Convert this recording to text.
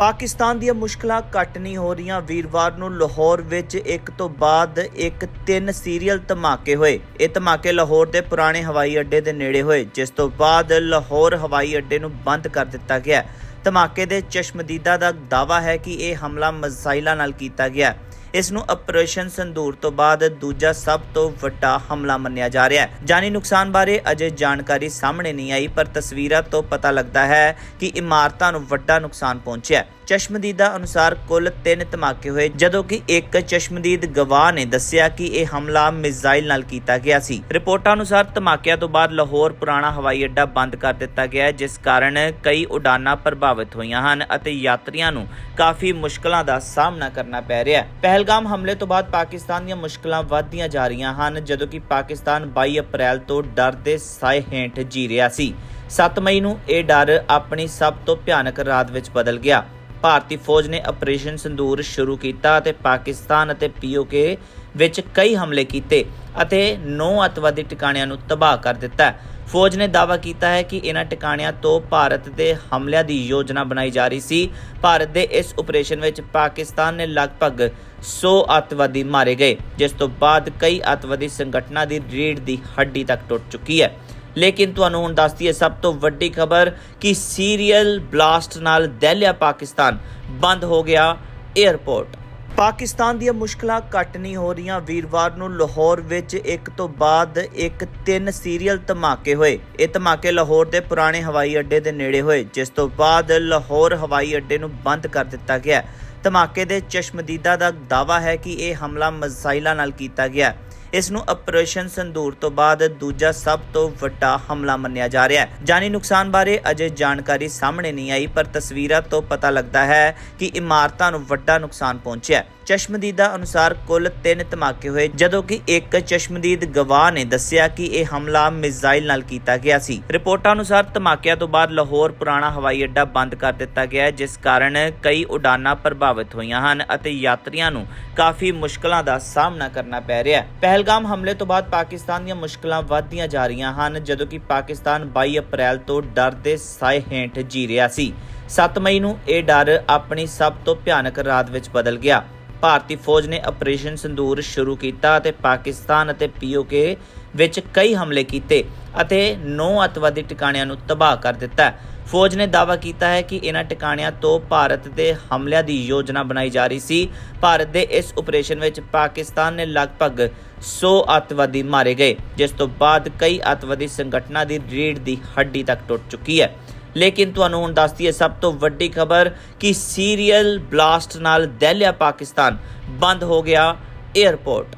ਪਾਕਿਸਤਾਨ ਦੀਆਂ ਮੁਸ਼ਕਲਾਂ ਘੱਟ ਨਹੀਂ ਹੋ ਰਹੀਆਂ। ਵੀਰਵਾਰ ਨੂੰ ਲਾਹੌਰ ਵਿੱਚ ਇੱਕ ਤੋਂ ਬਾਅਦ ਇੱਕ ਤਿੰਨ ਸੀਰੀਅਲ ਧਮਾਕੇ ਹੋਏ। ਇਹ ਧਮਾਕੇ ਲਾਹੌਰ ਦੇ ਪੁਰਾਣੇ ਹਵਾਈ ਅੱਡੇ ਦੇ ਨੇੜੇ ਹੋਏ, ਜਿਸ ਤੋਂ ਬਾਅਦ ਲਾਹੌਰ ਹਵਾਈ ਅੱਡੇ ਨੂੰ ਬੰਦ ਕਰ ਦਿੱਤਾ ਗਿਆ। ਧਮਾਕੇ ਦੇ ਚਸ਼ਮਦੀਦਾ ਦਾ ਦਾਵਾ ਹੈ ਕਿ ਇਹ ਹਮਲਾ ਮਿਜ਼ਾਈਲਾਂ ਨਾਲ ਕੀਤਾ ਗਿਆ। ਇਸ ਨੂੰ ਆਪਰੇਸ਼ਨ ਸੰਦੂਰ ਤੋਂ ਬਾਅਦ ਦੂਜਾ ਸਭ ਤੋਂ ਵੱਡਾ ਹਮਲਾ ਮੰਨਿਆ ਜਾ ਰਿਹਾ ਹੈ। ਜਾਨੀ ਨੁਕਸਾਨ ਬਾਰੇ ਅਜੇ ਜਾਣਕਾਰੀ ਸਾਹਮਣੇ ਨਹੀਂ ਆਈ, ਪਰ ਤਸਵੀਰਾਂ ਤੋਂ ਪਤਾ ਲੱਗਦਾ ਹੈ ਕਿ ਇਮਾਰਤਾਂ ਨੂੰ ਵੱਡਾ ਨੁਕਸਾਨ ਪਹੁੰਚਿਆ ਚਸ਼ਮਦੀਦਾ ਅਨੁਸਾਰ ਕੁੱਲ 3 ਧਮਾਕੇ ਹੋਏ, ਜਦੋਂ ਕਿ ਇੱਕ ਚਸ਼ਮਦੀਦ ਗਵਾਹ ਨੇ ਦੱਸਿਆ ਕਿ ਇਹ ਹਮਲਾ ਮਿਜ਼ਾਈਲ ਨਾਲ ਕੀਤਾ ਗਿਆ ਸੀ। ਰਿਪੋਰਟਾਂ ਅਨੁਸਾਰ ਧਮਾਕਿਆਂ ਤੋਂ ਬਾਅਦ ਲਾਹੌਰ ਪੁਰਾਣਾ ਹਵਾਈ ਅੱਡਾ ਬੰਦ ਕਰ ਦਿੱਤਾ ਗਿਆ ਹੈ ਜਿਸ ਕਾਰਨ ਕਈ ਉਡਾਨਾਂ ਪ੍ਰਭਾਵਿਤ ਹੋਈਆਂ ਹਨ ਅਤੇ ਯਾਤਰੀਆਂ ਨੂੰ ਕਾਫੀ ਮੁਸ਼ਕਲਾਂ ਦਾ ਸਾਹਮਣਾ ਕਰਨਾ ਪੈ ਰਿਹਾ ਹੈ। ਪਹਿਲਗਾਮ ਹਮਲੇ ਤੋਂ ਬਾਅਦ ਪਾਕਿਸਤਾਨ ਦੀਆਂ ਮੁਸ਼ਕਲਾਂ ਵਧਦੀਆਂ ਜਾ ਰਹੀਆਂ ਹਨ, ਜਦੋਂ ਕਿ ਪਾਕਿਸਤਾਨ 22 ਅਪ੍ਰੈਲ ਤੋਂ ਡਰ ਦੇ ਸਾਏ ਹੇਠ ਜੀ ਰਿਹਾ ਸੀ। 7 ਮਈ ਨੂੰ ਇਹ ਡਰ ਆਪਣੀ ਸਭ ਤੋਂ ਭਿਆਨਕ ਰਾਤ ਵਿੱਚ ਬਦਲ ਗਿਆ। ਭਾਰਤੀ ਫੌਜ ਨੇ ਆਪਰੇਸ਼ਨ ਸੰਦੂਰ ਸ਼ੁਰੂ ਕੀਤਾ ਅਤੇ ਪਾਕਿਸਤਾਨ ਅਤੇ ਪੀਓਕੇ ਵਿੱਚ ਕਈ ਹਮਲੇ ਕੀਤੇ ਅਤੇ 9 ਅੱਤਵਾਦੀ ਟਿਕਾਣਿਆਂ ਨੂੰ ਤਬਾਹ ਕਰ ਦਿੱਤਾ ਫੌਜ ਨੇ ਦਾਅਵਾ ਕੀਤਾ ਹੈ ਕਿ ਇਹਨਾਂ ਟਿਕਾਣਿਆਂ ਤੋਂ ਭਾਰਤ ਦੇ ਹਮਲਿਆਂ ਦੀ ਯੋਜਨਾ ਬਣਾਈ ਜਾ ਰਹੀ ਸੀ। ਭਾਰਤ ਦੇ ਇਸ ਆਪਰੇਸ਼ਨ ਵਿੱਚ ਪਾਕਿਸਤਾਨ ਨੇ ਲਗਭਗ 100 ਅੱਤਵਾਦੀ ਮਾਰੇ ਗਏ, ਜਿਸ ਤੋਂ ਬਾਅਦ ਕਈ ਅੱਤਵਾਦੀ ਸੰਗਠਨਾਂ ਦੀ ਰੀੜ ਦੀ ਹੱਡੀ ਤੱਕ ਟੁੱਟ ਚੁੱਕੀ ਹੈ। ਲੇਕਿਨ ਤੁਹਾਨੂੰ ਹੁਣ ਦੱਸਦੀ ਹੈ ਸਭ ਤੋਂ ਵੱਡੀ ਖਬਰ ਕਿ ਸੀਰੀਅਲ ਬਲਾਸਟ ਨਾਲ ਦਹਿਲਿਆ, ਪਾਕਿਸਤਾਨ ਬੰਦ ਹੋ ਗਿਆ 에ਅਰਪੋਰਟ ਪਾਕਿਸਤਾਨ ਦੀਆਂ ਮੁਸ਼ਕਲਾਂ ਘੱਟ ਨਹੀਂ ਹੋ ਰਹੀਆਂ। ਵੀਰਵਾਰ ਨੂੰ ਲਾਹੌਰ ਵਿੱਚ ਇੱਕ ਤੋਂ ਬਾਅਦ ਇੱਕ ਤਿੰਨ ਸੀਰੀਅਲ ਧਮਾਕੇ ਹੋਏ। ਇਹ ਧਮਾਕੇ ਲਾਹੌਰ ਦੇ ਪੁਰਾਣੇ ਹਵਾਈ ਅੱਡੇ ਦੇ ਨੇੜੇ ਹੋਏ, ਜਿਸ ਤੋਂ ਬਾਅਦ ਲਾਹੌਰ ਹਵਾਈ ਅੱਡੇ ਨੂੰ ਬੰਦ ਕਰ ਦਿੱਤਾ ਗਿਆ। ਧਮਾਕੇ ਦੇ ਚਸ਼ਮਦੀਦਾ ਦਾ ਦਾਵਾ ਹੈ ਕਿ ਇਹ ਹਮਲਾ ਮਿਜ਼ਾਈਲਾਂ ਨਾਲ ਕੀਤਾ ਗਿਆ। ਇਸ ਨੂੰ ਆਪਰੇਸ਼ਨ ਸੰਦੂਰ ਤੋਂ ਬਾਅਦ ਦੂਜਾ ਸਭ ਤੋਂ ਵੱਡਾ ਹਮਲਾ ਮੰਨਿਆ ਜਾ ਰਿਹਾ ਹੈ ਜਾਨੀ ਨੁਕਸਾਨ ਬਾਰੇ ਅਜੇ ਜਾਣਕਾਰੀ ਸਾਹਮਣੇ ਨਹੀਂ ਆਈ, ਪਰ ਤਸਵੀਰਾਂ ਤੋਂ ਪਤਾ ਲੱਗਦਾ ਹੈ ਕਿ ਇਮਾਰਤਾਂ ਨੂੰ ਵੱਡਾ ਨੁਕਸਾਨ ਪਹੁੰਚਿਆ ਹੈ। ਚਸ਼ਮਦੀਦਾ ਅਨੁਸਾਰ ਕੁੱਲ 3 ਧਮਾਕੇ ਹੋਏ, ਜਦੋਂ ਕਿ ਇੱਕ ਚਸ਼ਮਦੀਦ ਗਵਾਹ ਨੇ ਦੱਸਿਆ ਕਿ ਇਹ ਹਮਲਾ ਮਿਜ਼ਾਈਲ ਨਾਲ ਕੀਤਾ ਗਿਆ ਸੀ। ਰਿਪੋਰਟਾਂ ਅਨੁਸਾਰ ਧਮਾਕਿਆਂ ਤੋਂ ਬਾਅਦ ਲਾਹੌਰ ਪੁਰਾਣਾ ਹਵਾਈ ਅੱਡਾ ਬੰਦ ਕਰ ਦਿੱਤਾ ਗਿਆ ਹੈ, ਜਿਸ ਕਾਰਨ ਕਈ ਉਡਾਨਾਂ ਪ੍ਰਭਾਵਿਤ ਹੋਈਆਂ ਹਨ ਅਤੇ ਯਾਤਰੀਆਂ ਨੂੰ ਕਾਫੀ ਮੁਸ਼ਕਲਾਂ ਦਾ ਸਾਹਮਣਾ ਕਰਨਾ ਪੈ ਰਿਹਾ ਹੈ। ਪਹਿਲਗਾਮ ਹਮਲੇ ਤੋਂ ਬਾਅਦ ਪਾਕਿਸਤਾਨ ਦੀਆਂ ਮੁਸ਼ਕਲਾਂ ਵਧਦੀਆਂ ਜਾ ਰਹੀਆਂ ਹਨ, ਜਦੋਂ ਕਿ ਪਾਕਿਸਤਾਨ 22 ਅਪ੍ਰੈਲ ਤੋਂ ਡਰ ਦੇ ਸਾਏ ਹੇਠ ਜੀ ਰਿਹਾ ਸੀ। 7 ਮਈ ਨੂੰ ਇਹ ਡਰ ਆਪਣੀ ਸਭ ਤੋਂ ਭਿਆਨਕ ਰਾਤ ਵਿੱਚ ਬਦਲ ਗਿਆ। ਭਾਰਤੀ ਫੌਜ ਨੇ ਆਪਰੇਸ਼ਨ ਸੰਦੂਰ ਸ਼ੁਰੂ ਕੀਤਾ ਅਤੇ ਪਾਕਿਸਤਾਨ ਅਤੇ ਪੀਓਕੇ ਵਿੱਚ ਕਈ ਹਮਲੇ ਕੀਤੇ ਅਤੇ 9 ਅੱਤਵਾਦੀ ਟਿਕਾਣਿਆਂ ਨੂੰ ਤਬਾਹ ਕਰ ਦਿੱਤਾ। ਫੌਜ ਨੇ ਦਾਅਵਾ ਕੀਤਾ ਹੈ ਕਿ ਇਹਨਾਂ ਟਿਕਾਣਿਆਂ ਤੋਂ ਭਾਰਤ ਦੇ ਹਮਲਿਆਂ ਦੀ ਯੋਜਨਾ ਬਣਾਈ ਜਾ ਰਹੀ ਸੀ। ਭਾਰਤ ਦੇ ਇਸ ਆਪਰੇਸ਼ਨ ਵਿੱਚ ਪਾਕਿਸਤਾਨ ਨੇ ਲਗਭਗ 100 ਅੱਤਵਾਦੀ ਮਾਰੇ ਗਏ, ਜਿਸ ਤੋਂ ਬਾਅਦ ਕਈ ਅੱਤਵਾਦੀ ਸੰਗਠਨਾਂ ਦੀ ਰੀੜ ਦੀ ਹੱਡੀ ਤੱਕ ਟੁੱਟ ਚੁੱਕੀ ਹੈ। ਲੇਕਿਨ ਤੁਹਾਨੂੰ ਹੁਣ ਦੱਸਦੀ ਹੈ ਸਭ ਤੋਂ ਵੱਡੀ ਖਬਰ ਕਿ ਸੀਰੀਅਲ ਬਲਾਸਟ ਨਾਲ ਦਹਿਲਿਆ, ਪਾਕਿਸਤਾਨ ਬੰਦ ਹੋ ਗਿਆ 에ਅਰਪੋਰਟ